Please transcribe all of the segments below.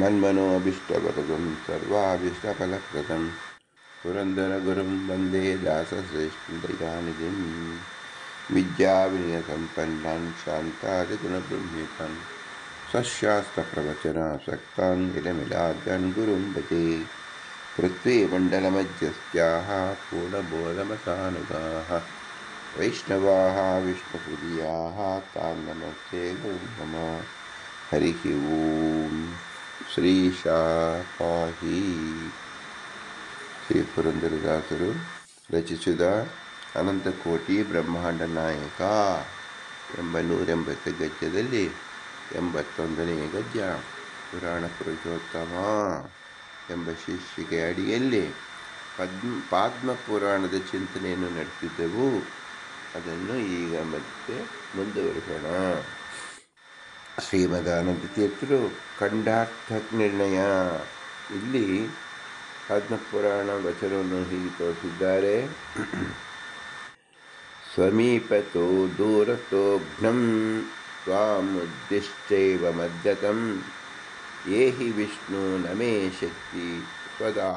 मन्मनोऽभीष्टवरदं सर्वाभीष्टफलप्रदं पुरन्दरगुरुं वंदे दासश्रेष्ठदयानिधिं विद्याविनयसम्पन्नान् शान्तादिगुणबृंहितान् सशास्त्रप्रवचनासक्तान् इलमिलाद्यान् गुरुं भजे। पृथ्वीमण्डलमध्यस्याः पूर्णबोधमसानुगाः। वैष्णवाः विष्णुपुरीयाः तान् नमस्ते गुरुं मम। हरिः ॐ ಶ್ರೀಶಾ ಪಾಹಿ ಶ್ರೀ ಪುರಂದರದಾಸರು, ರಚಿಸಿದ ಅನಂತಕೋಟಿ ಬ್ರಹ್ಮಾಂಡ ನಾಯಕ ಎಂಬ ನೂರೆಂಬತ್ತು ಗದ್ಯದಲ್ಲಿ ಎಂಬತ್ತೊಂದನೇ ಗದ್ಯ, ಪುರಾಣ ಪುರುಷೋತ್ತಮ ಎಂಬ ಶೀರ್ಷಿಕೆ ಅಡಿಯಲ್ಲಿ ಪದ್ಮ ಪಾದ್ಮ ಪುರಾಣದ ಚಿಂತನೆಯನ್ನು ನಡೆಸಿದ್ದೆವು. ಅದನ್ನು ಈಗ ಮತ್ತೆ ಮುಂದುವರಿಸೋಣ. ಶ್ರೀಮದಾನಂದ ತೀರ್ಥರು ಖಂಡಾರ್ಥ ನಿರ್ಣಯ ಇಲ್ಲಿ ಪದ್ಮಪುರಾಣ ವಚನವನ್ನು ಹೀಗೆ ತೋರಿಸಿದ್ದಾರೆ ಸ್ವಮೀಪತೋ ದೂರತೋ ಘ್ನಂ ತ್ವಾಮುದ್ದಿಷ್ಟೈವ ಮಧ್ಯತಂ ಯೇ ಹಿ ವಿಷ್ಣು ನಮೇ ಶಕ್ತಿ ಸ್ವದಾ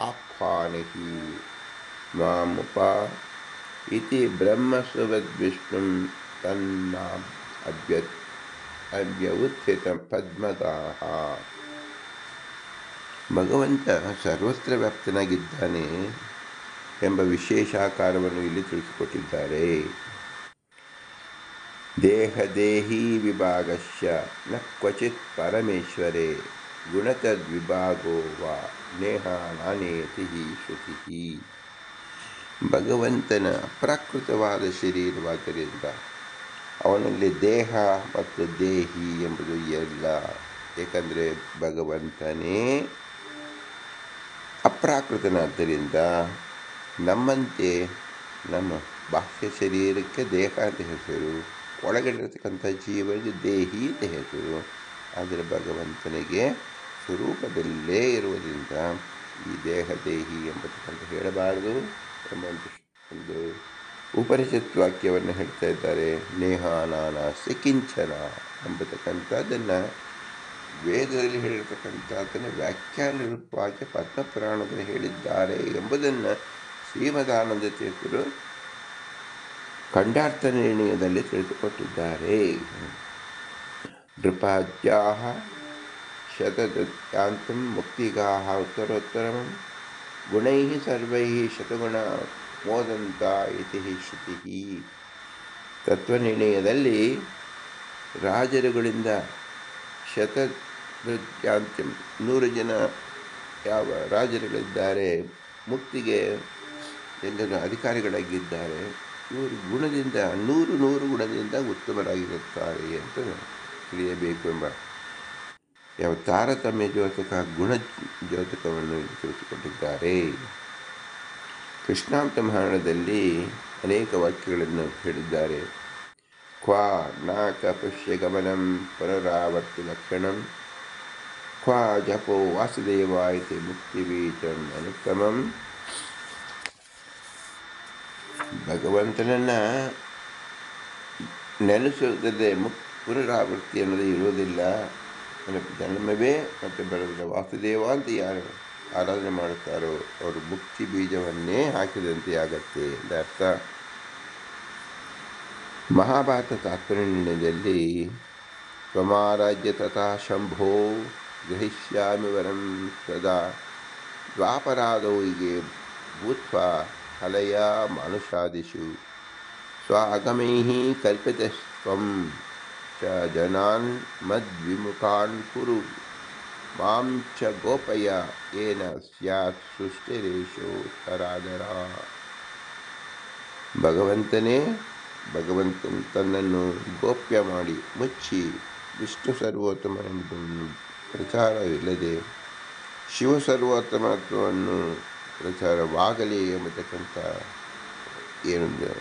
ಆಹ್ವಾನಹಿ ಮಾಮುಪ ಇತಿ ಬ್ರಹ್ಮಸುವದ್ವಿಷ್ಣುಂ ತನ್ನಾಂ ಅಭ್ಯತ್ ಅವ್ಯವಸ್ಥಿತ ಪದ್ಮದಾಹ ಭಗವಂತ ಸರ್ವತ್ರ ವ್ಯಾಪ್ತನಾಗಿದ್ದಾನೆ ಎಂಬ ವಿಶೇಷಾಕಾರವನ್ನು ಇಲ್ಲಿ ತಿಳಿಸಿಕೊಟ್ಟಿದ್ದಾರೆ. ದೇಹದೇಹಿ ವಿಭಾಗಶ್ಯ ನ ಕ್ವಚಿತ್ ಪರಮೇಶ್ವರೇ ಗುಣತದ್ವಿಭಾಗೋ ವಾ ನೇಹ ನಾನೇತಿ ಶ್ರುತಿ ಭಗವಂತನ ಪ್ರಾಕೃತವಾದ ಶರೀರವಾದ್ದರಿಂದ ಅವನಲ್ಲಿ ದೇಹ ಮತ್ತು ದೇಹಿ ಎಂಬುದು ಎಲ್ಲ, ಏಕೆಂದರೆ ಭಗವಂತನೇ ಅಪ್ರಾಕೃತನಾದ್ದರಿಂದ ನಮ್ಮಂತೆ ನಮ್ಮ ಬಾಹ್ಯ ಶರೀರಕ್ಕೆ ದೇಹ ಅಂತ ಹೆಸರು ಒಳಗಡಿರತಕ್ಕಂಥ ಜೀವನಿಗೆ ದೇಹಿ ಅಂತ ಹೆಸರು, ಆದರೆ ಭಗವಂತನಿಗೆ ಸ್ವರೂಪದಲ್ಲೇ ಇರುವುದರಿಂದ ಈ ದೇಹ ದೇಹಿ ಎಂಬತಕ್ಕಂಥ ಹೇಳಬಾರದು ಎಂಬ ಒಂದು ಉಪನಿಷತ್ ವಾಕ್ಯವನ್ನು ಹೇಳ್ತಾ ಇದ್ದಾರೆ ನೇಹಾನಾನ ಸಿಕಿಂಚನ ಎಂಬತಕ್ಕಂಥದ್ದನ್ನು ವೇದದಲ್ಲಿ ಹೇಳಿರ್ತಕ್ಕಂಥದ್ದನ್ನು ವ್ಯಾಖ್ಯಾನ ರೂಪವಾಗಿ ಪದ್ಮಪುರಾಣದಲ್ಲಿ ಹೇಳಿದ್ದಾರೆ ಎಂಬುದನ್ನು ಶ್ರೀಮದಾನಂದ ತೀರ್ಥರು ಖಂಡಾರ್ಥ ನಿರ್ಣಯದಲ್ಲಿ ತಿಳಿದುಕೊಟ್ಟಿದ್ದಾರೆ. ನೃಪಾದ್ಯಾ ಶತದತ್ಯಾಂತಂ ಮುಕ್ತಿಗಾಹ ಉತ್ತರೋತ್ತರಂ ಗುಣೈ ಸರ್ವೈ ಶತಗುಣ ಮೋದಂತ ಇತಿ ಶ್ರುತಿ ತತ್ವನಿರ್ಣಯದಲ್ಲಿ ರಾಜರುಗಳಿಂದ ಶತ ನೂರು ಜನ ಯಾವ ರಾಜರುಗಳಿದ್ದಾರೆ, ಮುಕ್ತಿಗೆ ಎಲ್ಲರೂ ಅಧಿಕಾರಿಗಳಾಗಿದ್ದಾರೆ, ಇವರು ಗುಣದಿಂದ ನೂರು ನೂರು ಗುಣದಿಂದ ಉತ್ತಮರಾಗಿರುತ್ತಾರೆ ಅಂತ ತಿಳಿಯಬೇಕು ಎಂಬ ಯಾವ ತಾರತಮ್ಯ ಜ್ಯೋತಕ, ಗುಣ ಜ್ಯೋತಕವನ್ನು ತಿಳಿಸಿಕೊಟ್ಟಿದ್ದಾರೆ ಕೃಷ್ಣಾಂತ ಮಹಾರಣದಲ್ಲಿ ಅನೇಕ ವಾಕ್ಯಗಳನ್ನು ಹೇಳಿದ್ದಾರೆ. ಕ್ವಾ ನಾಕ ಪುಷ್ಯಗಮನಂ ಪುನರಾವರ್ತಿ ಲಕ್ಷಣಂ ಕ್ವಾ ಜಪೋ ವಾಸುದೇವ ಮುಕ್ತಿ ಮುಕ್ತಿಬೀಜಂ ಅನುಕ್ರಮಂ. ಭಗವಂತನನ್ನು ನೆನೆಸುವುದೇ ಮುಕ್, ಪುನರಾವೃತ್ತಿ ಅನ್ನೋದು ಇರುವುದಿಲ್ಲ ಜನ್ಮವೇ ಮತ್ತು ಬರೋದಿಲ್ಲ ವಾಸುದೇವ ಅಂತ ಯಾರು ಆರಾಧನೆ ಮಾಡುತ್ತಾರೋ ಅವರು ಮುಕ್ತಿ ಬೀಜವನ್ನೇ ಹಾಕಿದಂತೆ ಆಗತ್ತೆ ಎಂದ ಅರ್ಥ ಮಹಾಭಾರತ ತಾತ್ಪರ್ಯದಲ್ಲಿ ಸ್ವಮಾರಾಜ್ಯ ತಥಾ ಶಂಭೋ ಗ್ರಹಿಷ್ಯಾಮಿ ವರಂ ಸದಾ ದ್ವಾಪರಾದೌ ಹೀಗೆ ಭೂತ್ವ ಕಲೆಯ ಮಾನುಷಾದಿಷು ಸ್ವ ಆಗಮೈ ಕಲ್ಪಿತಸ್ತ್ವಂ ಚ ಜನಾನ್ ಮದ್ವಿಮುಖಾನ್ ಕುರು ಮಾಂ ಚ ಗೋಪಯ ಏನ ಸ್ಯಾತ್ ಸೃಷ್ಟಿರೇಶೋ ತರಾದರ ಭಗವಂತನೇ ಭಗವಂತನ ತನ್ನನ್ನು ಗೋಪ್ಯ ಮಾಡಿ ಮುಚ್ಚಿ ವಿಷ್ಣು ಸರ್ವೋತ್ತಮನೆಂಬುದನ್ನು ಪ್ರಚಾರವಿಲ್ಲದೆ ಶಿವ ಸರ್ವೋತ್ತಮತ್ವವನ್ನು ಪ್ರಚಾರವಾಗಲಿ ಎಂಬತಕ್ಕಂಥ ಏನೊಂದು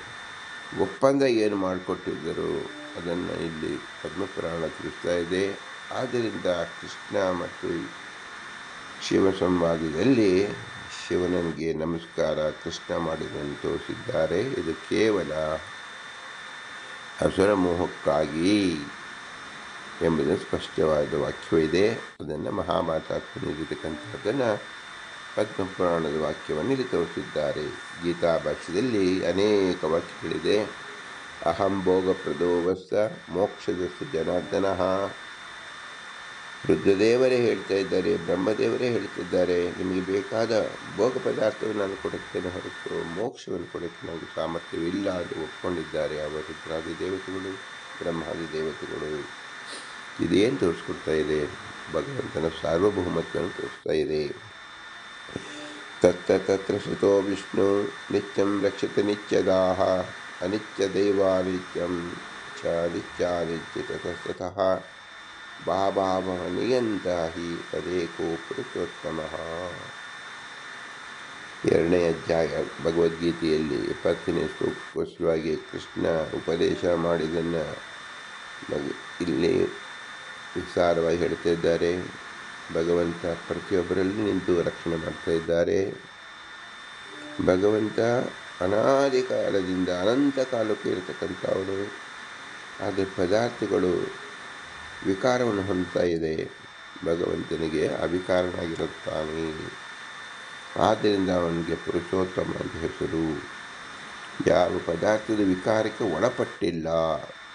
ಒಪ್ಪಂದ ಏನು ಮಾಡಿಕೊಟ್ಟಿದ್ದರು ಅದನ್ನು ಇಲ್ಲಿ ಪದ್ಮಪುರಾಣ ತಿಳಿಸ್ತಾ ಇದೆ. ಆದ್ದರಿಂದ ಕೃಷ್ಣ ಮತ್ತು ಶಿವ ಸಂವಾದದಲ್ಲಿ ಶಿವನಿಗೆ ನಮಸ್ಕಾರ, ಕೃಷ್ಣ ಮಾಡಿದನ್ನು ತೋರಿಸಿದ್ದಾರೆ. ಇದು ಕೇವಲ ಅಸುರ ಮೋಹಕ್ಕಾಗಿ ಎಂಬುದು ಸ್ಪಷ್ಟವಾದ ವಾಕ್ಯವಿದೆ. ಅದನ್ನು ಮಹಾಭಾರತಾತ್ಮನಿರತಕ್ಕಂಥದ್ದನ್ನು ಪದ್ಮಪುರಾಣದ ವಾಕ್ಯವನ್ನು ಇಲ್ಲಿ ತೋರಿಸಿದ್ದಾರೆ. ಗೀತಾ ಭಾಷ್ಯದಲ್ಲಿ ಅನೇಕ ವಾಕ್ಯಗಳಿದೆ. ಅಹಂ ಭೋಗಪ್ರದೋವಸ್ಸ ಮೋಕ್ಷದಸ್ಸು ಜನಾರ್ದನ. ರುದ್ರದೇವರೇ ಹೇಳ್ತಾ ಇದ್ದಾರೆ, ಬ್ರಹ್ಮದೇವರೇ ಹೇಳ್ತಿದ್ದಾರೆ, ನಿಮಗೆ ಬೇಕಾದ ಭೋಗ ಪದಾರ್ಥವನ್ನು ನಾನು ಕೊಡುತ್ತೇನೆ ಹೊರತು ಮೋಕ್ಷವನ್ನು ಕೊಡೋಕ್ಕೆ ನನಗೆ ಸಾಮರ್ಥ್ಯವಿಲ್ಲ ಎಂದು ಒಪ್ಕೊಂಡಿದ್ದಾರೆ. ಅವರು ರುದ್ರಾದಿ ದೇವತೆಗಳು, ಬ್ರಹ್ಮಾದಿ ದೇವತೆಗಳು. ಇದೇನು ತೋರಿಸ್ಕೊಡ್ತಾ ಇದೆ? ಭಗವಂತನ ಸಾರ್ವಭೌಮತ್ವವನ್ನು ತೋರಿಸ್ತಾ ಇದೆ. ತತ್ರ ತತ್ರ ಶ್ರುತೋ ವಿಷ್ಣು ನಿತ್ಯಂ ರಕ್ಷಿತ ನಿತ್ಯದಾಹ ಅನಿತ್ಯ ದೈವಾನಿತ್ಯಂ ಚ ನಿತ್ಯಾನಿತ್ಯ ತತಸ್ತತಃ ಬಾಬಾವ ನಿಯಂತ ಹಿ ತದೇಕೋ ಪುರುಷೋತ್ತಮ. ಎರಡನೇ ಅಧ್ಯಾಯ, ಭಗವದ್ಗೀತೆಯಲ್ಲಿ ಎಪ್ಪತ್ತನೇ ಶ್ಲೋಕಕ್ಕೋಸ್ಕರವಾಗಿ ಕೃಷ್ಣ ಉಪದೇಶ ಮಾಡಿದ್ದನ್ನು ಇಲ್ಲಿ ವಿಸ್ತಾರವಾಗಿ ಹೇಳ್ತಾ ಇದ್ದಾರೆ. ಭಗವಂತ ಪ್ರತಿಯೊಬ್ಬರಲ್ಲಿ ನಿಂತು ರಕ್ಷಣೆ ಮಾಡ್ತಾ ಇದ್ದಾರೆ. ಭಗವಂತ ಅನಾದಿ ಕಾಲದಿಂದ ಅನಂತ ಕಾಲಕ್ಕೆ ಇರತಕ್ಕಂಥವನು. ಆದರೆ ಪದಾರ್ಥಗಳು ವಿಕಾರವನ್ನು ಹೊಂದ್ತಾ ಇದೆ ಭಗವಂತನಿಗೆ, ಅವಿಕಾರನಾಗಿರುತ್ತಾನೆ. ಆದ್ದರಿಂದ ಅವನಿಗೆ ಪುರುಷೋತ್ತಮ ಅಂತ ಹೆಸರು. ಯಾವ ಪದಾರ್ಥದ ವಿಕಾರಕ್ಕೆ ಒಳಪಟ್ಟಿಲ್ಲ,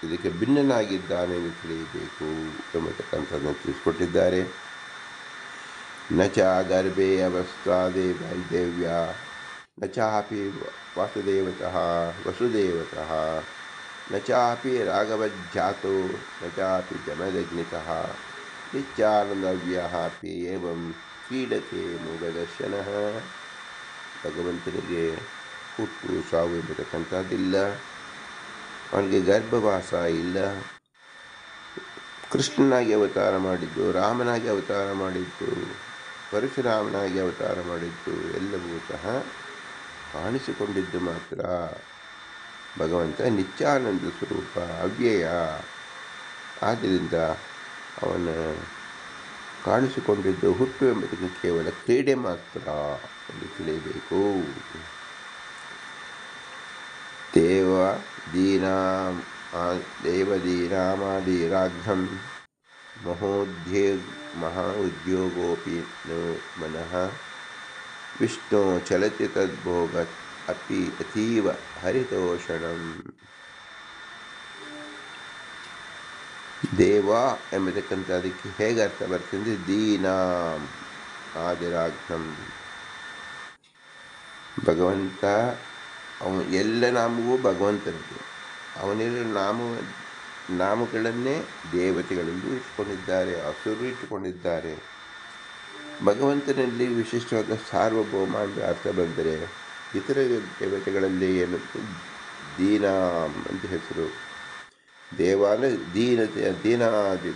ಇದಕ್ಕೆ ಭಿನ್ನನಾಗಿದ್ದಾನೆ ಎಂದು ತಿಳಿಯಬೇಕು ಎಂಬತಕ್ಕಂಥದ್ದನ್ನು ತಿಳಿಸ್ಕೊಟ್ಟಿದ್ದಾರೆ. ನ ಚ ಗರ್ಭೆ ಅವಸ್ಥಾದೆ ವೈದೇವ್ಯ ನ ಚಾಪಿ ವಾಸುದೇವತಃ, ವಸುದೇವತಃ. ನ ಚಾಪಿ ರಾಘವಜ್ಜಾತೋ ನ ಚಾಪಿ जमदग्नितः ನಿತ್ಯಾನಂದವ್ಯ ಅಪಿ ಏವಂ ಕ್ರೀಡತೆ ಮೂಗದರ್ಶನ ಭಗವಂತನಿಗೆ ಹುಟ್ಟು ಸಾವು ಎಂಬತಕ್ಕಂಥದ್ದಿಲ್ಲ. ಅವನಿಗೆ ಗರ್ಭವಾಸ ಇಲ್ಲ. ಕೃಷ್ಣನಾಗಿ ಅವತಾರ ಮಾಡಿದ್ದು, ರಾಮನಾಗಿ ಅವತಾರ ಮಾಡಿದ್ದು, ಪರಶುರಾಮನಾಗಿ ಅವತಾರ ಮಾಡಿದ್ದು ಎಲ್ಲವೂ ಸಹ ಕಾಣಿಸಿಕೊಂಡಿದ್ದು ಮಾತ್ರ. ಭಗವಂತ ನಿತ್ಯಾನಂದ ಸ್ವರೂಪ, ಅವ್ಯಯ. ಆದ್ದರಿಂದ ಅವನು ಕಾಣಿಸಿಕೊಂಡಿದ್ದು ಹುಟ್ಟು ಎಂಬುದಕ್ಕೆ ಕೇವಲ ಕ್ರೀಡೆ ಮಾತ್ರ ಎಂದು ತಿಳಿಯಬೇಕು. ದೇವ ದೀನಾಂ ದೇವದೀನಾಮಾದಿರಾಘಂ ಮಹೋದ್ಯೇ ಮಹಾ ಉದ್ಯೋಗೋಪಿ ಮನಃ. ವಿಷ್ಣು ಚಲತಿ ತದ್ಭೋಗತ್ ಅಪಿ ಅತೀವ ಹರಿತೋಷಣಂ ದೇವ ಎಂಬತಕ್ಕಂಥ ಅದಕ್ಕೆ ಹೇಗೆ ಅರ್ಥ ಬರ್ತದೆ ದೀನಾಂ ಆದಿರಾಘ್ನಂ ಭಗವಂತ ಅವನು ಎಲ್ಲ ನಾಮವೂ ಭಗವಂತನಿಗೆ, ಅವನೆಲ್ಲ ನಾಮ ನಾಮಗಳನ್ನೇ ದೇವತೆಗಳೆಂದು ಇಟ್ಕೊಂಡಿದ್ದಾರೆ ಹಸುರು ಇಟ್ಟುಕೊಂಡಿದ್ದಾರೆ। ಭಗವಂತನಲ್ಲಿ ವಿಶಿಷ್ಟವಾದ ಸಾರ್ವಭೌಮ ಅಂತ ಅರ್ಥ ಬಂದರೆ ಇತರ ದೇವತೆಗಳಲ್ಲಿ ಏನು? ದೀನ ಅಂತ ಹೆಸರು. ದೇವ ಅಂದರೆ ದೀನತೆ ದೀನಾದಿ,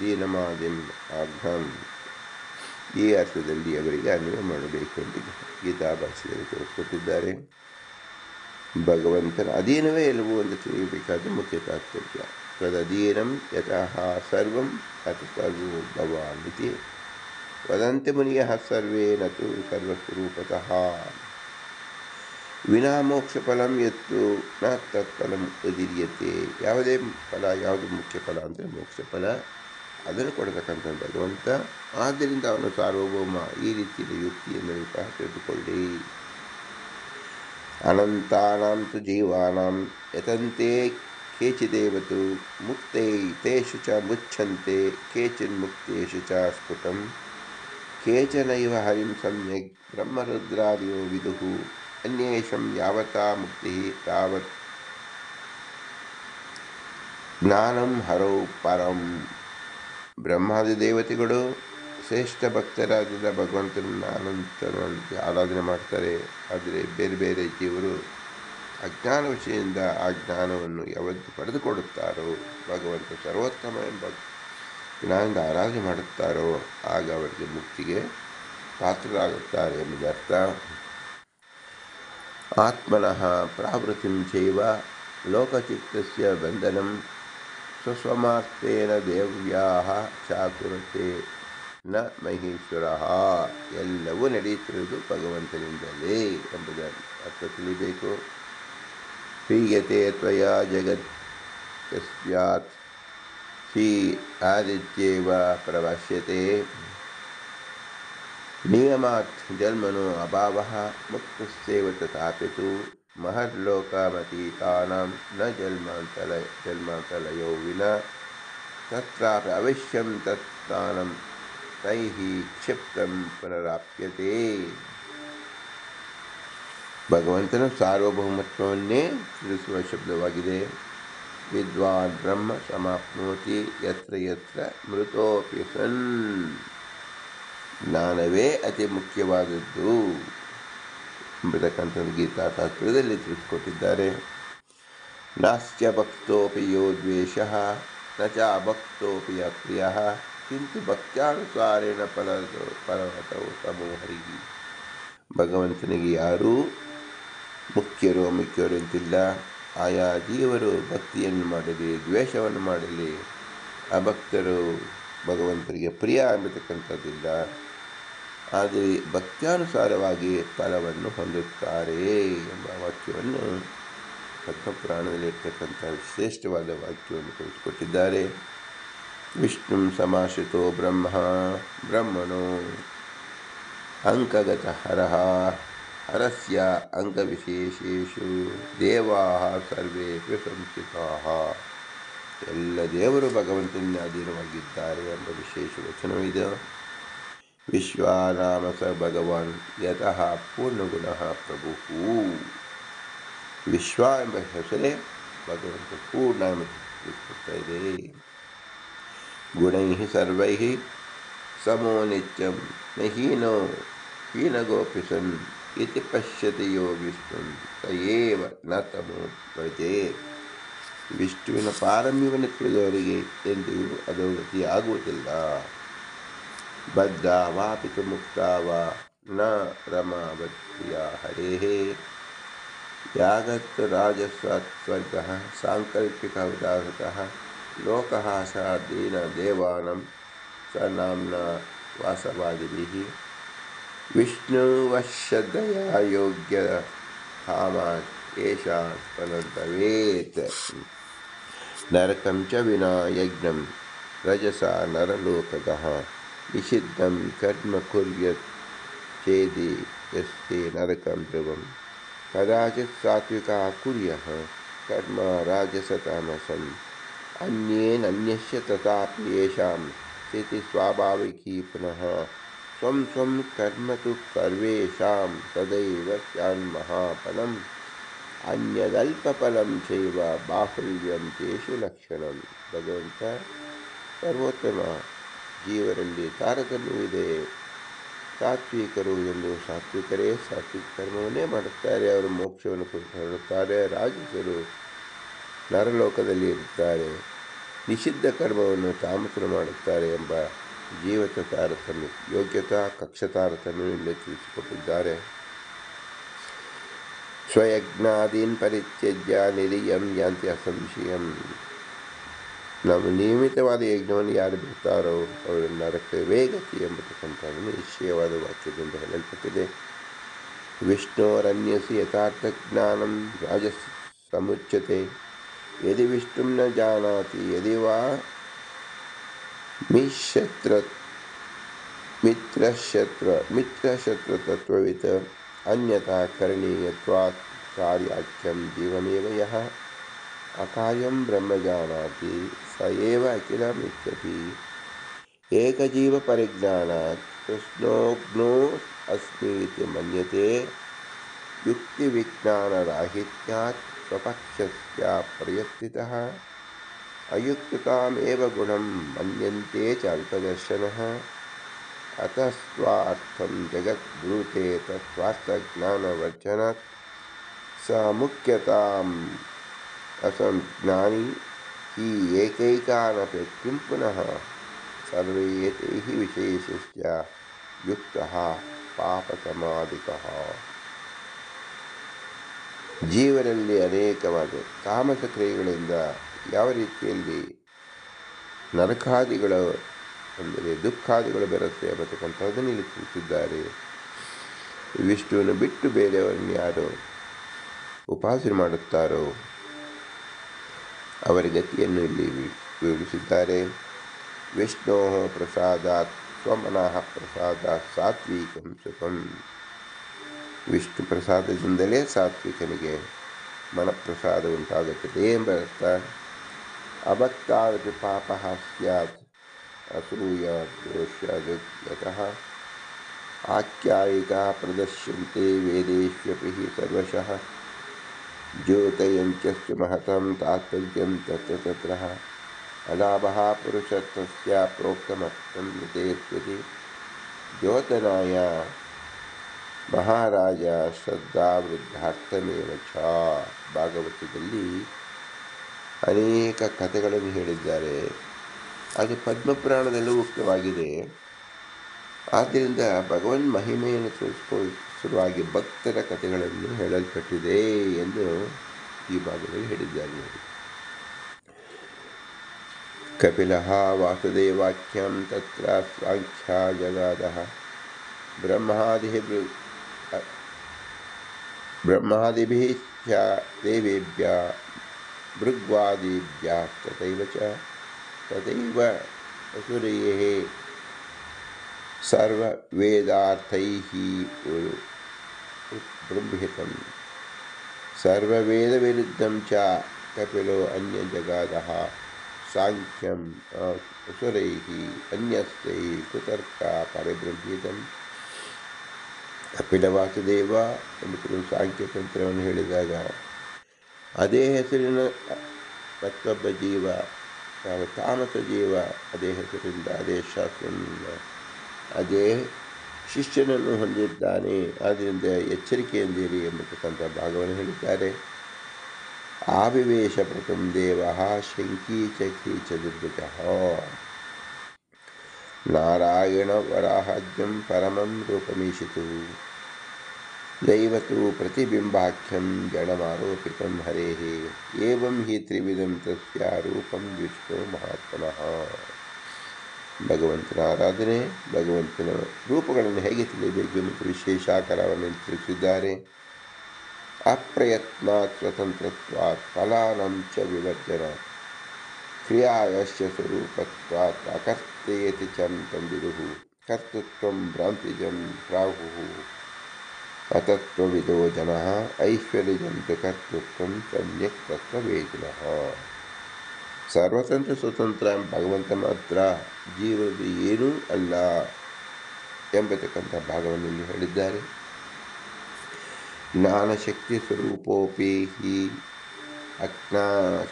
ದೀನಮಾದಿಂ ಆಘ್ನಂ ಈ ಅರ್ಥದಲ್ಲಿ ಅವರಿಗೆ ಅನ್ವಯ ಮಾಡಬೇಕು ಅಂತ ಗೀತಾ ತೋರಿಸ್ಕೊಟ್ಟಿದ್ದಾರೆ. ಭಗವಂತನ ಅಧೀನವೇ ಎಲ್ಲವೂ ಅಂತ ತಿಳಿಯಬೇಕಾದ ಮುಖ್ಯ ತಾತ್ಪರ್ಯ. ತದಧೀನಂ ಯತಃ ಸರ್ವಂ ಸರ್ವೋ ಭವಾನ್ ಇತಿ ವದಂತೆ ಮುನಿಯ ಸರ್ವೇ ನತು ಸರ್ವಸ್ವರೂಪತಃ. ವಿನಾ ಮೋಕ್ಷ ಫಲಂ ಎತ್ತು ನ ತತ್ಫಲಂ ಉದಿರಿಯತೆ ಯಾವುದೇ ಫಲ, ಯಾವುದು ಮುಖ್ಯ ಫಲ ಅಂದರೆ ಮೋಕ್ಷ ಫಲ. ಅದನ್ನು ಕೊಡತಕ್ಕಂಥ ಭಗವಂತ ಆದ್ದರಿಂದ ಅವನು ಸಾರ್ವಭೌಮ ಈ ರೀತಿಯ ಯುಕ್ತಿಯನ್ನು ಸಹ ತಿಳಿದುಕೊಳ್ಳಿ ಅನಂತಾನಾಂ ತು ಜೀವಾನಾಂ ಯತಂತೆ ಕೇಚಿದೇವತು ಮುಕ್ತೈ ತೇಷು ಚ ಮುಚ್ಚಂತೆ ಕೇಚಿನ್ ಮುಕ್ತೇಶು ಚ ಸ್ಫುಟಂ. ಕೇಚನೈವ ಹರಿಂ ಸಮ್ಯಕ್ ಬ್ರಹ್ಮರುದ್ರಾದಿಯೋ ವಿದುಹು ಅನ್ಯೇಷಂ ಯಾವತಾ ಮುಕ್ತಿ ತಾವತ್ ಜ್ಞಾನಂ ಹರೌ ಪರಂ ಬ್ರಹ್ಮಾದಿ ದೇವತೆಗಳು ಶ್ರೇಷ್ಠ ಭಕ್ತರಾದ ಭಗವಂತನನ್ನು ಅನಂತನಂತೆ ಆರಾಧನೆ ಮಾಡ್ತಾರೆ. ಆದರೆ ಬೇರೆ ಬೇರೆ ಜೀವರು ಅಜ್ಞಾನ ವಿಷಯದಿಂದ ಆ ಜ್ಞಾನವನ್ನು ಯಾವತ್ತು ಪಡೆದುಕೊಡುತ್ತಾರೋ ಭಗವಂತ ಸರ್ವೋತ್ತಮ ಎಂಬ ಜ್ಞಾನದಿಂದ ಆರಾಧನೆ ಮಾಡುತ್ತಾರೋ, ಆಗ ಅವರಿಗೆ ಮುಕ್ತಿಗೆ ಪಾತ್ರರಾಗುತ್ತಾರೆ ಎಂಬುದರ್ಥ. ಆತ್ಮನಃ ಪ್ರಾವೃತ್ತಿಂ ಚೈವ ಲೋಕಚಿತ್ತಸ್ಯ ಬಂಧನಂ ಸ್ವಸ್ವಮಾರ್ಥೇನ ದೇವ್ಯಾ ಚಾಕುರತೆ ನ ಮಹೇಶ್ವರ ಎಲ್ಲವೂ ನಡೆಯುತ್ತಿರುವುದು ಭಗವಂತನಿಂದಲೇ ಎಂಬುದ ಅರ್ಥ ತಿಳಿಬೇಕು ಪ್ರೀಯತೆ ತ್ವಯ ಜಗತ್ ಯಸ್ಯಾತ್ ಶ್ರೀ ಆದಿತ್ಯೇವ ಪ್ರವಶ್ಯತೆ ನಿಯಮಾತ್ ಜನ್ಮನೋ ಅಭಾವ ಮುಕ್ತಸ್ಯೇವ ತಥಾಪಿ ತು महर्लोकमतीतानां न जन्मान्तल जन्मान्तलयो विना तत्रापि अवश्यं तत् स्थानं तैः क्षिप्तं ಪುನರಾಪ್ಯತೆ ಭಗವಂತನ ಸಾರ್ವಭೌಮತ್ವವನ್ನೇ ತಿಳಿಸುವ ಶಬ್ದವಾಗಿದೆ ವಿದ್ವಾನ್ ಬ್ರಹ್ಮ ಸಮಾಪ್ನೋತಿ ಯತ್ರ ಯತ್ರ ಮೃತೋಪಿ ಸನ್ ಜ್ಞಾನವೇ ಅತಿ ಮುಖ್ಯವಾದದ್ದು ಗೀತಾ ತಾತ್ಪರ್ಯದಲ್ಲಿ ತಿಳಿಸಿಕೊಟ್ಟಿದ್ದಾರೆ. ನಾಸ್ತ್ಯ ಭಕ್ತೋಪಿ ಯೋ ದ್ವೇಷ, ನ ಚ ಭಕ್ತೋಪಿ ಅಪ್ರಿಯ, ಕಿಂತು ಭಕ್ತ್ಯಾನುಸಾರೇಣ ಫಲ ಫಲವತವು ಸಮೋಹರಿ ಭಗವಂತನಿಗೆ ಯಾರೂ ಮುಖ್ಯರು ಮುಖ್ಯರು ಅಂತಿಲ್ಲ ಆಯಾ ಜೀವರು ಭಕ್ತಿಯನ್ನು ಮಾಡಲಿ, ದ್ವೇಷವನ್ನು ಮಾಡಲಿ. ಅಭಕ್ತರು ಭಗವಂತನಿಗೆ ಪ್ರಿಯ ಎಂಬತಕ್ಕಂಥದ್ದಿಲ್ಲ ಆದರೆ ಭಕ್ತ್ಯಾನುಸಾರವಾಗಿ ಫಲವನ್ನು ಹೊಂದುತ್ತಾರೆ ಎಂಬ ವಾಕ್ಯವನ್ನು ಪದ್ಮಪುರಾಣದಲ್ಲಿರ್ತಕ್ಕಂಥ ಶ್ರೇಷ್ಠವಾದ ವಾಕ್ಯವನ್ನು ತಿಳಿಸಿಕೊಟ್ಟಿದ್ದಾರೆ. ವಿಷ್ಣು ಸಮಾಶಿತೋ ಬ್ರಹ್ಮ ಬ್ರಹ್ಮಣೋ ಅಂಕಗತ ಹರಹ ಹರಸ್ಯ ಅಂಗವಿಶೇಷು ದೇವಾ ಸರ್ವೇ ಪ್ರಶಂಸಿತ ಎಲ್ಲ ದೇವರು ಭಗವಂತನ ಅಧೀನವಾಗಿದ್ದಾರೆ ಎಂಬ ವಿಶೇಷ ವಚನವಿದೆ. ವಿಶ್ವಾನಾಮ ಸ ಭಗವಾನ್ ಯತಃ ಪೂರ್ಣಗುಣಃ ಪ್ರಭು ವಿಶ್ವ ಎಂಬ ಹೆಸರೇ ಭಗವಂತ ಪೂರ್ಣ ಎಂಬುತ್ತಾ ಇದೆ. ಗುಣೈ ಸರ್ವೈ ಸಮೋ ನಿತ್ಯಂ ನ ಹೀನೋ ಹೀನಗೋಪಿ ಸನ್ ಇತಿ ಪಶ್ಯತಿ ಯೋ ವಿಷ್ಣು ತಯೇವ ನ ತಮೋ ಭಜೆ ವಿಷ್ಣುವಿನ ಪಾರಮ್ಯವನ್ನು ತಿಳಿದವರಿಗೆ ಎಂದಿಗೂ ಅಧೋಗತಿ ಆಗುವುದಿಲ್ಲ बद्धा वापि तु मुक्ता वा न रमावत्या। हरेः यागत्वराजस्वात्स्वर्गः साङ्कल्पिकः उदाहृतः लोकः साधीन देवानं वासवादिभिः। विष्णुवश्रद्धया योग्यकामात् एषा फलर्भवेत् नरकं च विना यज्ञं रजसा नरलोकगः। निषिद्धं कर्म कुर्यत् चेदि यस्ते नरकं ध्रुवं। कदाचित् कुर्यः कर्म राजसतामसम् अन्येनन्यस्य तथापि येषां स्थितिः स्वाभाविकी पुनः स्वं स्वं कर्म तु सर्वेषां तदैव स्यान्महाफलम् अन्यदल्पफलं चैव बाहुल्यं तेषु लक्षणं। भगवन्तः सर्वोत्तमः। ಜೀವರಲ್ಲಿ ತಾರತಮ್ಯವಿದೆ ಸಾತ್ವಿಕರು ಎಂದು ಸಾತ್ವಿಕರೇ, ಸಾತ್ವಿಕ ಕರ್ಮವನ್ನೇ ಮಾಡುತ್ತಾರೆ. ಅವರು ಮೋಕ್ಷವನ್ನು ಹೊರಡುತ್ತಾರೆ ರಾಜಸರು ನರಲೋಕದಲ್ಲಿ ಇರುತ್ತಾರೆ. ನಿಷಿದ್ಧ ಕರ್ಮವನ್ನು ತಾಮಸರು ಮಾಡುತ್ತಾರೆ ಎಂಬ ಜೀವತ ತಾರತಮ್ಯ, ಯೋಗ್ಯತಾ ಕಕ್ಷ ತಾರತಮ್ಯವನ್ನು ತಿಳಿಸಿಕೊಟ್ಟಿದ್ದಾರೆ. ಸ್ವಯಜ್ಞಾದೀನ್ ಪರಿತ್ಯಜ್ಯ ನಿರಿಯಂ ಯಾಂತಿ ಅಸಂಶಯಂ ನಾವು ನಿಯಮಿತವಾದ ಯಜ್ಞವನ್ನು ಯಾರು ಬಿಡ್ತಾರೋ ಅವರು ನರಕವೇ ಗತಿ ಎಂಬತಕ್ಕಂಥದ್ದನ್ನು ನಿಶ್ಚಯವಾದ ವಾಕ್ಯದಿಂದ ಹೇಳಲ್ಪಟ್ಟಿದೆ ವಿಷ್ಣೋರನ್ಯಸಿ ಯಥಾರ್ಥ ಜ್ಞಾನಂ ರಾಜಸ್ ಸಮುಚ್ಯತೆ ಯದಿ ವಿಷ್ಣುಂ ನ ಜಾನಾತಿ ಯದಿ ವಾ ಮಿಶತ್ರ ಮಿತ್ರಶತ್ರ ಮಿತ್ರಶತ್ರುತತ್ವವಿತ್ ಅನ್ಯತಾ ಕರಣೀಯತ್ವಾತ್ ಕಾರ್ಯಾಖ್ಯಂ ಜೀವಮೇವ ಯಃ अकायं ब्रह्म जानाति स एव अखिलमिच्छति। एकजीवपरिज्ञानात् कृष्णोऽग्नो अस्मि इति मन्यते। युक्तिविज्ञानराहित्यात् स्वपक्षस्याप्रयत्तितः अयुक्ततामेव गुणं मन्यन्ते च अल्पदर्शनः अतः स्वार्थं जगद्ब्रूते तत्स्वार्थज्ञानवर्जनात् स मुख्यतां असंज्ञानी ही एकैकानपि किं पुनः सर्वे एतैः विशेषस्य ಯುಕ್ತ ಪಾಪಸಮಾಧಿಕ ಜೀವನಲ್ಲಿ ಅನೇಕವಾದ ತಾಮಸ ಕ್ರಿಯೆಗಳಿಂದ ಯಾವ ರೀತಿಯಲ್ಲಿ ನರಕಾದಿಗಳು ಅಂದರೆ ದುಃಖಾದಿಗಳು ಬರುತ್ತೆ ಎಂಬತಕ್ಕಂಥದ್ದನ್ನು ಇಲ್ಲಿ ತಿಳಿಸಿದ್ದಾರೆ ವಿಷ್ಣುವನ್ನು ಬಿಟ್ಟು ಬೇರೆಯವರನ್ನು ಯಾರು ಉಪಾಸನೆ ಮಾಡುತ್ತಾರೋ ಅವರ ಗತಿಯನ್ನು ಇಲ್ಲಿ ವಿ- ವಿವರಿಸಿದ್ದಾರೆ ವಿಷ್ಣೋ ಪ್ರಸಾದಾತ್ ಸ್ವಮನಃ ಪ್ರಸಾದಾತ್ ಸಾತ್ವಿಕಂ ಸುಖಂ ವಿಷ್ಣು ಪ್ರಸಾದದಿಂದಲೇ ಸಾತ್ವಿಕನಿಗೆ ಮನಪ್ರಸಾದ ಉಂಟಾಗುತ್ತದೆ ಎಂಬ ಅರ್ಥ ಅಭಕ್ತಾವತಿ ಪಾಪ ಸ್ಯಾತ್ ಅಸೂಯ ದೋಷಯತಃ ಆಖ್ಯಾಯಿಕಾ ಪ್ರದರ್ಶ್ಯಂತೆ ವೇದೇಶ್ವಪಿ ಸರ್ವಶಃ ಜ್ಯೋತಯಂಚಸ್ತು ಮಹತಂ ತಾತ್ಪರ್ಯಂ ತತ್ರ ತತ್ರ ಅಲಾಭಃ ಪುರುಷತ್ವಸ್ಯ ಪ್ರೋಕ್ತಮರ್ಥಂ ನಿತೇಸ್ವತಿ ದ್ಯೋತನಾಯ ಮಹಾರಾಜ ಶ್ರದ್ಧಾ ವೃದ್ಧಾರ್ಥಮೇವ ಚ ಭಾಗವತದಲ್ಲಿ ಅನೇಕ ಕಥೆಗಳನ್ನು ಹೇಳಿದ್ದಾರೆ ಅದು ಪದ್ಮಪುರಾಣದಲ್ಲೂ ಉಕ್ತವಾಗಿದೆ ಆದ್ದರಿಂದ ಭಗವನ್ ಮಹಿಮೆಯನ್ನು ತೋರಿಸ್ಕೊ ಶುರುವಾಗಿ ಭಕ್ತರ ಕಥೆಗಳನ್ನು ಹೇಳಲ್ಪಟ್ಟಿದೆ ಎಂದು ಈ ಭಾಗದಲ್ಲಿ ಹೇಳಿದ್ದಾರೆ ನೋಡಿ ಕಪಿಲಃ ವಾಸುದೇವಾಖ್ಯಂ ತತ್ರ ಸಾಂಖ್ಯ ಜಗಾದ ಬ್ರಹ್ಮಾದಿ ಬ್ರಹ್ಮಾದಿಭಿः च देवेभ्य भृग्वादिभ्यः तथैव च तथैव असुरैः सर्ववेदार्थैः బృంభితం సర్వవేదవిరుద్ధం చ కపిలో అన్యజగాద సాంఖ్యం సురై అన్యస్థై కుతర్క పరిబృంభితం ಕಪಿಲ ವಾಸುದೇವ ಎಂದು ಕೆಲವು ಸಾಂಖ್ಯತಂತ್ರವನ್ನು ಹೇಳಿದಾಗ ಅದೇ ಹೆಸರಿನ ಮತ್ತೊಬ್ಬ ಜೀವ ತಾಮಸ ಜೀವ ಅದೇ ಹೆಸರಿಂದ ಅದೇ ಶಾಸ್ತ್ರದಿಂದ ಅದೇ ಶಿಷ್ಯನನ್ನು ಹೊಂದಿದ್ದಾನೆ ಆದ್ದರಿಂದ ಎಚ್ಚರಿಕೆಯಿಂದಿರಿ ಎಂಬತಕ್ಕಂಥ ಭಾಗವನ್ನು ಹೇಳಿದ್ದಾರೆ ಆವಿವೇಶ ಪ್ರಥಮ ದೇವ ಶಂಕೀ ಚಕಿ ಚದುರ್ಭುಜ ನಾರಾಯಣ ವರಾಹಜ್ಯಂ ಪರಮಂ ರೂಪಮೀಶಿತು ದೈವತು ಪ್ರತಿಬಿಂಬಾಖ್ಯಂ ಜಡಮಾರೋಪಿತಂ ಹರೇಃ ಏವಂ ಹಿ ತ್ರಿವಿಧಂ ತಸ್ಯ ರೂಪಂ ವಿಷ್ಣು ಮಹಾತ್ಮನಃ ಭಗವಂತನ ಆರಾಧನೆ, ಭಗವಂತನ ರೂಪಗಳನ್ನು ಹೇಗೆ ತಿಳಿಯಬೇಕು ಎಂಬುದು ವಿಶೇಷ ಆಕಾರವನ್ನು ತಿಳಿಸಿದ್ದಾರೆ. ಅಪ್ರಯತ್ನ ಸ್ವತಂತ್ರತ್ವ ಫಲಾನಂಚ ವಿವರ್ಜನ. ಕ್ರಿಯಾಯಶ್ಚ ಸ್ವರೂಪತ್ವ ಅಕರ್ತಯತಿ ಚಂ ತಂದಿರುಃ ಕರ್ತೃತ್ವ ಭ್ರಾಂತಿಜಂ ಪ್ರಾಹು ಅತತ್ವವಿದೋ ಜನ ಐಶ್ವರ್ಯಜಂತ ಕರ್ತೃತ್ವಂ ಸಮ್ಯಕ್ ತತ್ವವೇದಿನಃ. ಸರ್ವತಂತ್ರ ಸ್ವತಂತ್ರ ಭಗವಂತ ಮಾತ್ರ ಜೀವನದ ಏನೂ ಅಲ್ಲ ಎಂಬತಕ್ಕಂಥ ಭಾಗವನ್ನು ಹೇಳಿದ್ದಾರೆ. ಜ್ಞಾನಶಕ್ತಿ ಸ್ವರೂಪೋಪಿ ಹಿ ಅಜ್ಞಾ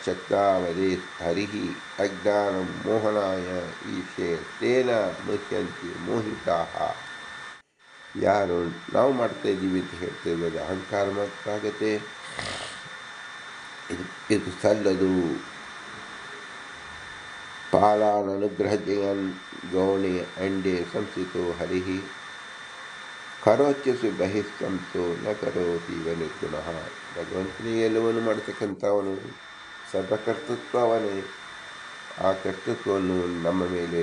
ಶಕ್ತಾವಧಿ ಹರಿಃ ಅಜ್ಞಾನ ಮೋಹನಾಯ ಈಶೇ ತೇನ ಮುಹ್ಯಂತಿ ಮೋಹಿತಾಹ. ಯಾರು ನಾವು ಮಾಡ್ತಾ ಇದ್ದೀವಿ ಅಂತ ಹೇಳ್ತೇವೆ ಅಹಂಕಾರ ಮಾತ್ರ ಆಗತ್ತೆ. ಇದು ಇದು ಸಲ್ಲದು. ಪಾಲಾನನುಗ್ರಹಜಯನ್ ಗೌಣಿ ಅಂಡೆ ಸಂಸಿತು ಹರಿಃ ಕರೋಚ್ಯಸು ಬಹಿಸ್ತಂತು ನ ಕರೋತಿ ಪುನಃ. ಭಗವಂತನಿಗೆ ಎಲ್ಲವನ್ನು ಮಾಡತಕ್ಕಂಥವನು. ಸರ್ವಕರ್ತೃತ್ವ ಅವನೇ. ಆ ಕರ್ತೃತ್ವವನ್ನು ನಮ್ಮ ಮೇಲೆ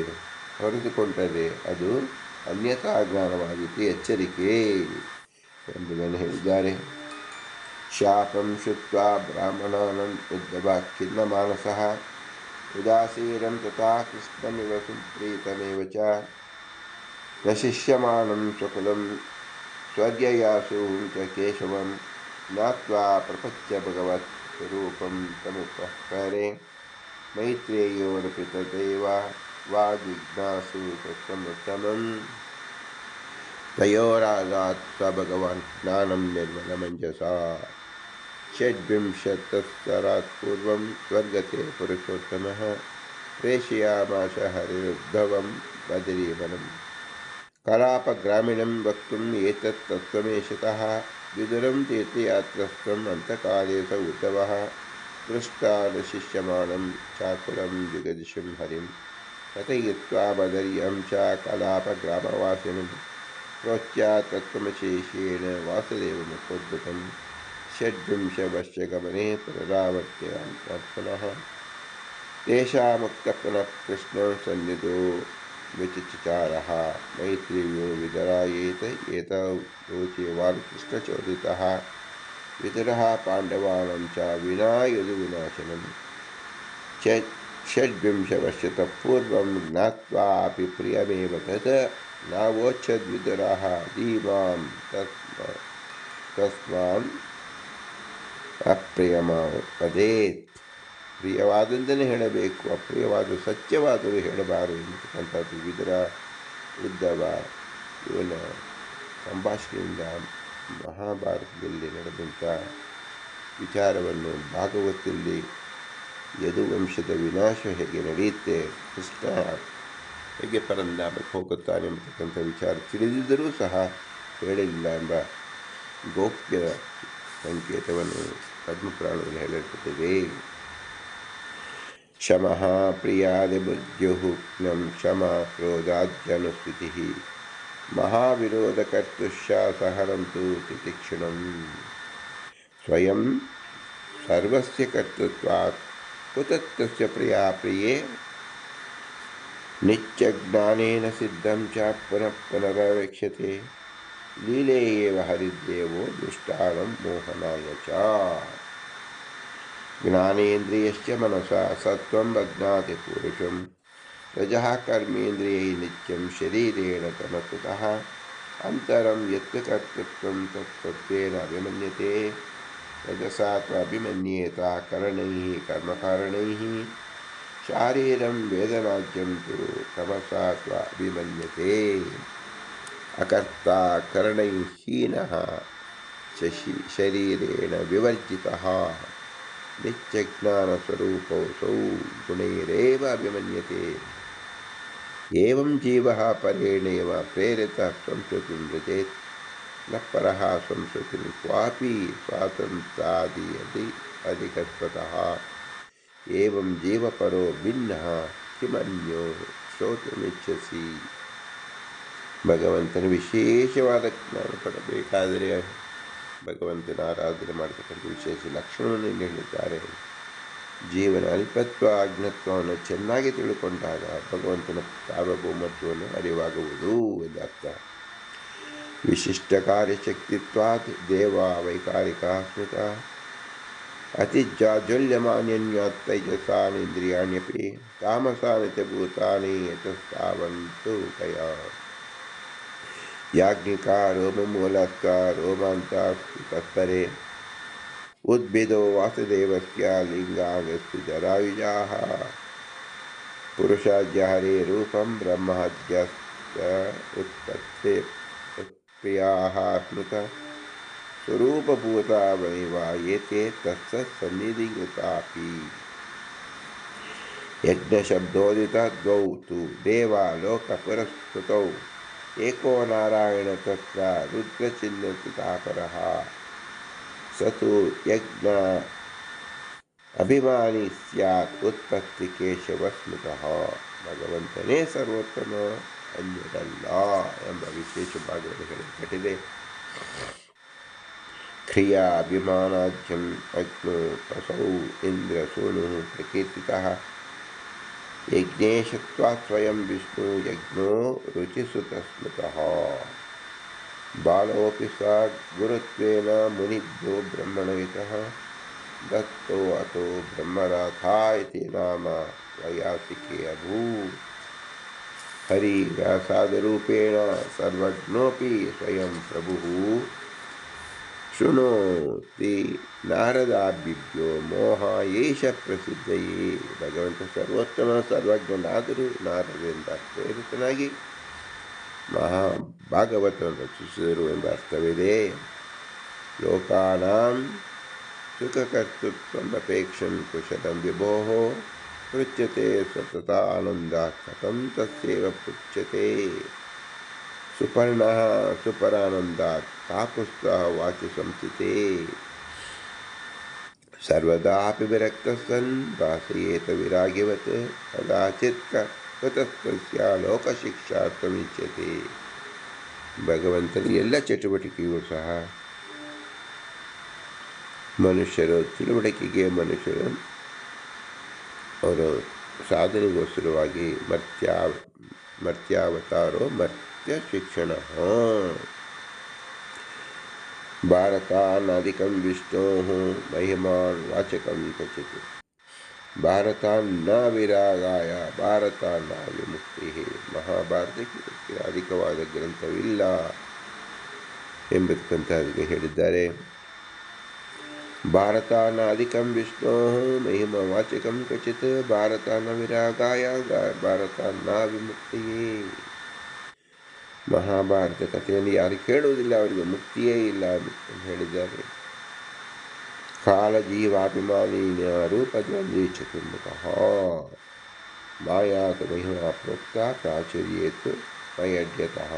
ಹೊರೆದುಕೊಂಡರೆ ಅದು ಅನ್ಯಥಾ ಜ್ಞಾನವಾಗಿತ್ತು ಎಚ್ಚರಿಕೆ ಎಂಬುದನ್ನು ಹೇಳಿದ್ದಾರೆ. ಶಾಪಂ ಶುತ್ವಾ ಬ್ರಾಹ್ಮಣಾನಂ ಉದ್ಧವ ಖಿನ್ನ ಮಾನಸಃ. उदासीनं तथा कृष्णमिव सुप्रीतमेव च। प्रशिष्यमानं स्वकुलं, स्वर्गयासूं च केशवं ज्ञात्वा प्रपच्य भगवत्स्वरूपं तमुपहरे मैत्रेयोरपितदेव वा जिज्ञासु तत्त्वमुत्तमम्। तयोरागात् भगवान् ज्ञानं निर्मलमञ्जसा। षड्विंशत्सरात् पूर्वं स्वर्गते पुरुषोत्तमः प्रेषयामाश हरिरुद्धवं बदरीवनं कलापग्रामिणं वक्तुम् एतत् तत्त्वमेषतः, विदुरं तीर्थयात्रस्त्वम् अन्तकाले स उद्धवः, दृष्टानुशिष्यमाणं चाकुलं जगदिशुं हरिं। कथयित्वा बदर्यं च कलापग्रामवासिनं प्रोच्या तत्त्वमशेषेण वासुदेवमुखोद्भुतम्। षड्विंशवश्य गमने पुनरावर्त्यन्तः तेषामुक्तपुनः कृष्णं सन्निधो विचिचारः मैत्रीयो विदरायेत एत रोचेवान् कृष्णचोदितः विदरः पाण्डवानां च विना यदुविनाशनं षड्विंशवर्षतः पूर्वं ज्ञात्वापि प्रियमेव तत्। नावोच्छद्विदरः धीमां तस्मा तस्मान् ಅಪ್ರಿಯಮ ಅದೇ ಪ್ರಿಯವಾದದ್ದನ್ನೇ ಹೇಳಬೇಕು. ಅಪ್ರಿಯವಾದ ಸತ್ಯವಾದರೂ ಹೇಳಬಾರದು ಎಂಬತಕ್ಕಂಥದ್ದು ವಿದುರ, ಉದ್ದವ, ಇವನ ಸಂಭಾಷಣೆಯಿಂದ ಮಹಾಭಾರತದಲ್ಲಿ ನಡೆದಂಥ ವಿಚಾರವನ್ನು ಭಾಗವತದಲ್ಲಿ ಯದುವಂಶದ ವಿನಾಶ ಹೇಗೆ ನಡೆಯುತ್ತೆ, ಕೃಷ್ಣ ಹೇಗೆ ಪರಂಧಾಮಕ್ಕೆ ಹೋಗುತ್ತಾನೆ ಎಂಬತಕ್ಕಂಥ ವಿಚಾರ ತಿಳಿದಿದ್ದರೂ ಸಹ ಹೇಳಲಿಲ್ಲ ಎಂಬ ಗೌಪ್ಯ ಸಂಕೇತವನ್ನು पद्मपुराणविलहलपतिवे क्षमः प्रियादिबुद्ध्युः क्षमा क्रोधाद्यनुस्थितिः महाविरोधकर्तुश्शासहनं तु तितिक्षणं स्वयं सर्वस्य कर्तृत्वात् कुतत्वस्य प्रिया प्रिये नित्यज्ञानेन सिद्धं च पुनः पुनरवेक्ष्यते। लीले हरिदेव हरिदेवो मोहनाय च। ज्ञानेन्द्रियस्य मनसा सत्त्वं बध्नाति पुरुषं। रजः कर्मेन्द्रियै नित्यं शरीरेण तमकृतः। अन्तरं यत्कर्तृत्वं तत्सत्त्वेन अभिमन्यते। रजसा त्वभिमन्येत करणैः, कर्मकारणैः। शारीरं वेदनाज्यं तु तमसा त्वाभिमन्यते। अकर्ता करणैहीनः शशि शरीरेण विवर्जितः। नित्यज्ञानस्वरूपोऽसौ गुणैरेव अभिमन्यते। एवं जीवः परेणेव प्रेरितः संस्कृतिं व्रजेत्। न पर संस्कृतिं क्वापि स्वातन्त्रादि अधि अधिकस्वतः। एवं जीवपरो भिन्नः किमन्यो श्रोतुमिच्छसि। ಭಗವಂತನ ವಿಶೇಷವಾದ ಜ್ಞಾನ ಪಡಬೇಕಾದರೆ ಭಗವಂತನ ಆರಾಧನೆ ಮಾಡತಕ್ಕಂಥ ವಿಶೇಷ ಲಕ್ಷಣವನ್ನು ಇಲ್ಲಿ ಹೇಳಿದ್ದಾರೆ. ಜೀವನ ಅಲ್ಪತ್ವ, ಅಜ್ಞತ್ವವನ್ನು ಚೆನ್ನಾಗಿ ತಿಳ್ಕೊಂಡಾಗ ಭಗವಂತನ ಸಾರ್ವಭೌಮತ್ವವನ್ನು ಅರಿವಾಗುವುದು ಎಂದರ್ಥ ವಿಶಿಷ್ಟ ಕಾರ್ಯಶಕ್ತಿತ್ವಾತ್ ದೇವ ವೈಕಾರಿಕ ಸ್ಮೃತ. ಅತಿಜಾಜ್ವಲ್ಯಮಾನ್ಯನ್ಯಾತ್ ತೈಜಸಾನಿಂದ್ರಿಯಾಣ್ಯಪಿ ತಾಮಸಾನಿ ಚ ಭೂತಾನಿ ಯತಸ್ತಾವಂತು ಕಯ याज्ञिकारो मूलस्कारो मन्तास्तत्परे उद्भिदो वासुदेवस्य लिङ्गागस्थितरायुजाः पुरुषाज्यहरे रूपं ब्रह्महत्यस्य उत्पत्ते उत्प्रियाः स्मृत। स्वरूपभूतावैव एते तत्सत्सन्निधिगतापि यज्ञशब्दोदितद्वौ ಏಕೋ ನಾರಾಯಣ ತತ್ರ ರುದ್ರಚಿನ್ನತಾಪರಃ ಸತು ಯಜ್ಞ ಅಭಿಮಾನಿ ಸ್ಯಾತ್ ಉತ್ಪತ್ತಿ ಕೇಶವ ಸ್ಮೃತಃ ಭಗವಂತನೇ ಸರ್ವೋತ್ತಮ ಅನ್ಯರಲ್ಲ ಎಂಬ ವಿಶೇಷ ಭಾಗವನ್ನು ಹೇಳಲ್ಪಟ್ಟಿದೆ ಕ್ರಿಯಾ ಅಭಿಮಾನಾಧ್ಯಂ ಅಗ್ನೋ ಅಸೌ ಇಂದ್ರ ಸೋನು ಪ್ರಕೀರ್ತಿತಃ. यज्ञेशक्त्वा स्वयं विष्णु यज्ञो रुचिसुतस्मृतः। बालोऽपि सा गुरुत्वेन मुनिभ्यो ब्रह्मणयितः दत्तो अतो ब्रह्मराथा इति नाम वयासिके अभूत्। हरिव्यासादरूपेण सर्वज्ञोऽपि स्वयं प्रभुः। ಶೃಣೋತಿ ನಾರದಾಭಿಭ್ಯೋ ಮೋಹ ಏಷ ಪ್ರಸಿದ್ಧಯೇ. ಭಗವಂತ ಸರ್ವೋತ್ತಮ, ಸರ್ವಜ್ಞನಾದರೂ ನಾರದೆಂದ ಪ್ರೇರಿತನಾಗಿ ಮಹಾ ರಚಿಸಿದರು ಎಂಬ ಅರ್ಥವಿದೆ. ಲೋಕಾನಾಂ ಸುಖಕರ್ತೃತ್ವಮಪೇಕ್ಷಂ ಕುಶಲಂ ವಿಭೋ ಪೃಚ್ಯತೆ ಸತತ ಆನಂದ ಕಥಂ ತಸ್ಸೇವ ಪೃಚ್ಯತೆ. ಸುಪರ್ಣ ಸುಪರಾನಂದಾತ್ ತಾಪುಸ್ತಃ ವಾಚು ಸಂಸ್ಥಿತೇ ಸರ್ವದಾಪಿ ವಿರಕ್ತಸನ್ ಭಾಸಯೇತ ವಿರಾಗಿವತ್ ಕದಾಚಿತ್ ಕೃತಸ್ಯ ಲೋಕಶಿಕ್ಷಾರ್ಥವಿಚ್ಯತೆ ಭಗವಂತನ ಎಲ್ಲ ಚಟುವಟಿಕೆಯೂ ಸಹ ಮನುಷ್ಯರು ತಿಳುವಳಿಕೆಗೆ ಮನುಷ್ಯರು ಅವರು ಸಾಧನೆಗೋಸ್ಕರವಾಗಿ ಮರ್ತ್ಯ ಮರ್ತ್ಯಾವತಾರೋ ಮರ್ತ್ಯ ಶಿಕ್ಷಣ ಭಾರತಾನಾದಿಕಂ ವಿಷ್ಣೋ ಮಹಿಮಾನ್ ವಾಚಕಂ ಕ್ವಚಿತ್ ಭಾರತಾನ್ನ ವಿರಾಗಾಯ ಭಾರತಾನ್ನ ವಿಮುಕ್ತಿ ಮಹಾಭಾರತಕ್ಕೆ ಅಧಿಕವಾದ ಗ್ರಂಥವಿಲ್ಲ ಎಂಬತಕ್ಕಂಥದ್ದಕ್ಕೆ ಹೇಳಿದ್ದಾರೆ ಭಾರತಾನ ಅಧಿಕಂ ವಿಷ್ಣೋ ಮಹಿಮ ವಾಚಕಂ ಕ್ವಚಿತ್ ಭಾರತಾನ ವಿರಾಗಾಯ ಭಾರತಾನ್ನ ವಿಮುಕ್ತಿಯೇ ಮಹಾಭಾರತ ಕಥೆಯನ್ನು ಯಾರು ಕೇಳುವುದಿಲ್ಲ, ಅವರಿಗೆ ಮುಕ್ತಿಯೇ ಇಲ್ಲ ಅಂತ ಹೇಳಿದ್ದಾರೆ. ಕಾಲ ಜೀವಾಭಿಮಾನಿನ ರೂಪದಲ್ಲಿ ಚತುರ್ಮುಖ. ಮಾಯಾತ ಮಹಿಮಾ ಪ್ರೋಕ್ತ ಪ್ರಾಚುರ್ಯೇತು ಮಯಡ್ಯತಃ.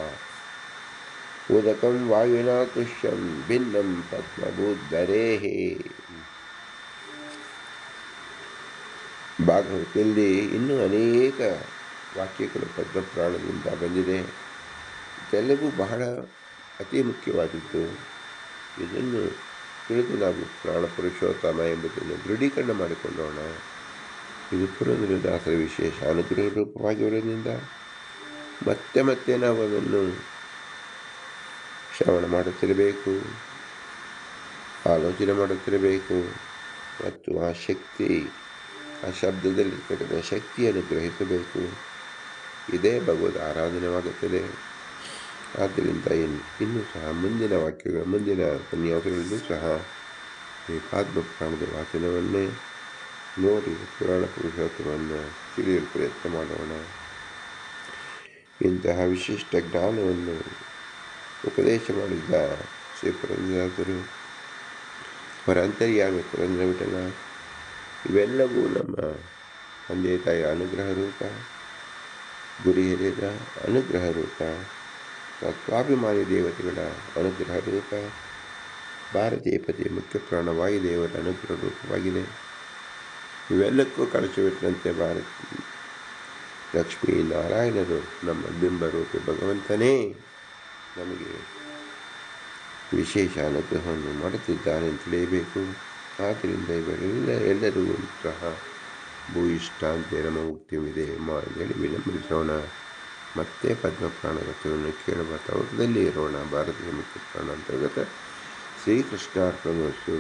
ಉದಕಂ ವಾಯುನಾ ತುಷ್ಯಂ ಭಿನ್ನಂ ಪದ್ಮಭೂದ್ಧರೇಃ ಭಾಗವತದಲ್ಲಿ ಇನ್ನೂ ಅನೇಕ ವಾಕ್ಯಗಳು ಪದ್ಮಪುರಾಣದಿಂದ ಬಂದಿದೆ. ಇದೆಲ್ಲವೂ ಬಹಳ ಅತಿ ಮುಖ್ಯವಾದದ್ದು ಇದನ್ನು ತಿಳಿದು ನಾವು ಪ್ರಾಣ ಪುರುಷೋತ್ತಮ ಎಂಬುದನ್ನು ದೃಢೀಕರಣ ಮಾಡಿಕೊಂಡೋಣ. ಇದು ಪುರಂದರದಾಸರ ವಿಶೇಷ ಅನುಗ್ರಹ ರೂಪವಾಗಿರುವುದರಿಂದ ಮತ್ತೆ ಮತ್ತೆ ನಾವು ಅದನ್ನು ಶ್ರವಣ ಮಾಡುತ್ತಿರಬೇಕು, ಆಲೋಚನೆ ಮಾಡುತ್ತಿರಬೇಕು ಮತ್ತು ಆ ಶಕ್ತಿ, ಆ ಶಬ್ದದಲ್ಲಿರ್ತಕ್ಕಂಥ ಶಕ್ತಿಯನ್ನು ಗ್ರಹಿಸಬೇಕು. ಇದೇ ಭಗವದ್ ಆರಾಧನೆವಾಗುತ್ತದೆ. ಆದ್ದರಿಂದ ಇನ್ನು ಇನ್ನೂ ಸಹ ಮುಂದಿನ ವಾಕ್ಯಗಳು, ಮುಂದಿನ ಉಪನ್ಯಾಸಗಳಲ್ಲೂ ಸಹ ಈ ಪುರಾಣದ ವಾಚನವನ್ನೇ ನೋಡಿ ಪುರಾಣ ಪುರುಷೋತ್ತಮವನ್ನು ತಿಳಿಯಲು ಪ್ರಯತ್ನ ಮಾಡೋಣ. ಇಂತಹ ವಿಶಿಷ್ಟ ಜ್ಞಾನವನ್ನು ಉಪದೇಶ ಮಾಡಿದ್ದ ಶ್ರೀ ಪುರಂದರಾಸರು ಅವರ ಅಂತರ್ಯಾಮಿ ಪುರಂದರ ವಿಠಲ ಇವೆಲ್ಲವೂ ನಮ್ಮ ತಂದೆ ತಾಯಿಯ ಅನುಗ್ರಹ ರೂಪ ಗುರಿ ಹಿರಿಯರ ಅನುಗ್ರಹ ರೂಪ. ತತ್ವಾಭಿಮಾನಿ ದೇವತೆಗಳ ಅನುಗ್ರಹ ರೂಪ. ಭಾರತೀಯ ಪತಿ ಮುಖ್ಯ ಪ್ರಾಣವಾಯು ದೇವರ ಅನುಗ್ರಹ ರೂಪವಾಗಿದೆ. ಇವೆಲ್ಲಕ್ಕೂ ಕಳಚವಿಟ್ಟಂತೆ ಭಾರತ ಲಕ್ಷ್ಮೀ ನಾರಾಯಣರು ನಮ್ಮ ಬಿಂಬರೂಪಿ ಭಗವಂತನೇ ನಮಗೆ ವಿಶೇಷ ಅನುಗ್ರಹವನ್ನು ಮಾಡುತ್ತಿದ್ದಾನೆ ತಿಳಿಯಬೇಕು. ಆದ್ದರಿಂದ ಇವರೆಲ್ಲ ಎಲ್ಲರೂ ಅಂತ ನಮ್ಮ ಮುಕ್ತಿವಿದೆ ಎಂದು ಹೇಳಿ ವಿನಂಬಿಸೋಣ ಮತ್ತೆ ಪದ್ಮಪ್ರಾಣ ಕಥೆಯನ್ನು ಕೇಳುವ ತವಕದಲ್ಲಿ ಇರೋಣ. ಭಾರತೀಯ ಮುಖ್ಯ ಪ್ರಾಣ ಅಂತರ್ಗತ ಶ್ರೀಕೃಷ್ಣಾರ್ಪಣವಸ್ತು